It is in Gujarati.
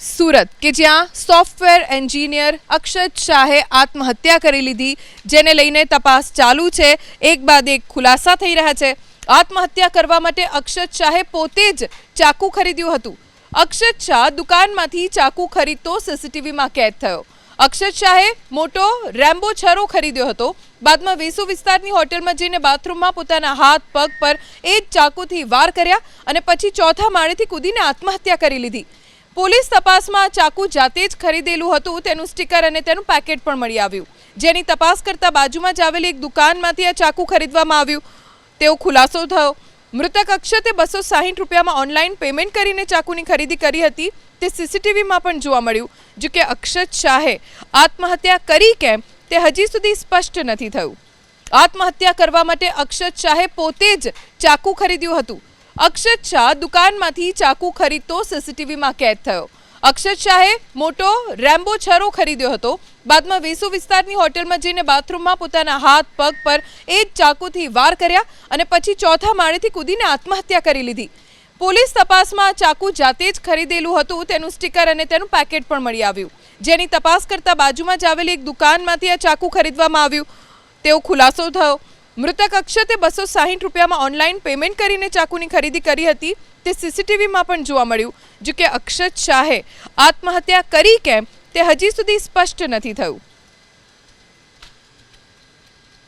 સુરત, કે જ્યાં સોફ્ટવેર એન્જિનિયર અક્ષત શાહે આત્મહત્યા કરી લીધી, જેને લઈને તપાસ ચાલુ છે. એક બાદ એક ખુલાસા થઈ રહ્યા છે. આત્મહત્યા કરવા માટે અક્ષત શાહે પોતે જ ચાકુ ખરીદ્યું હતું. અક્ષત શાહ દુકાનમાંથી ચાકુ ખરીદતો સીસીટીવીમાં કેદ થયો. અક્ષત શાહે મોટો રેમ્બો છરો ખરીદ્યો હતો. બાદમાં વેસુ વિસ્તારની હોટલમાં જઈને બાથરૂમમાં પોતાના હાથ, પગ પર એ જ ચાકુથી વાર કર્યા અને પછી ચોથા માળેથી કૂદીને આત્મહત્યા કરી લીધી. પોલીસ તપાસમાં ચાકુ જાતે જ ખરીદેલું હતું, તેનું સ્ટીકર અને તેનું પેકેટ પણ મળી આવ્યું. જેની તપાસ કરતા બાજુમાં જ આવેલી એક દુકાનમાંથી આ ચાકુ ખરીદવામાં આવ્યું. તેવો ખુલાસો થયો. મૃતક અક્ષતે બસો સાહીઠ રૂપિયામાં ઓનલાઈન પેમેન્ટ કરીને ચાકુની ખરીદી કરી હતી. તે સીસીટીવીમાં પણ જોવા મળ્યું, જો કે અક્ષત શાહે આત્મહત્યા કરી કેમ? તે હજી સુધી સ્પષ્ટ નથી થયું. આત્મહત્યા કરવા માટે અક્ષત શાહે પોતે જ ચાકુ ખરીદ્યું હતું. અક્ષત શાહ દુકાનમાંથી ચાકુ ખરીદતો સીસીટીવીમાં કેદ થયો. અક્ષત શાહે મોટો રેમ્બો છરો ખરીદ્યો હતો. બાદમાં વેસુ વિસ્તારની હોટેલમાં જઈને બાથરૂમમાં પોતાના હાથ, પગ પર એ જ ચાકુથી વાર કર્યા અને પછી ચોથા માળેથી કૂદીને આત્મહત્યા કરી લીધી. પોલીસ તપાસમાં ચાકુ જાતે જ ખરીદેલું હતું, તેનું સ્ટીકર અને તેનું પેકેટ પણ મળી આવ્યું. જેની તપાસ કરતા બાજુમાં જ આવેલી એક દુકાનમાંથી આ ચાકુ ખરીદવામાં આવ્યું. તેવો ખુલાસો થયો. મૃતક અક્ષતે બસો સાહીઠ રૂપિયામાં ઓનલાઈન પેમેન્ટ કરીને ચાકુની ખરીદી કરી હતી. તે સીસીટીવીમાં પણ જોવા મળ્યું, જો કે અક્ષત શાહે આત્મહત્યા કરી કેમ તે હજી સુધી સ્પષ્ટ નથી થયું.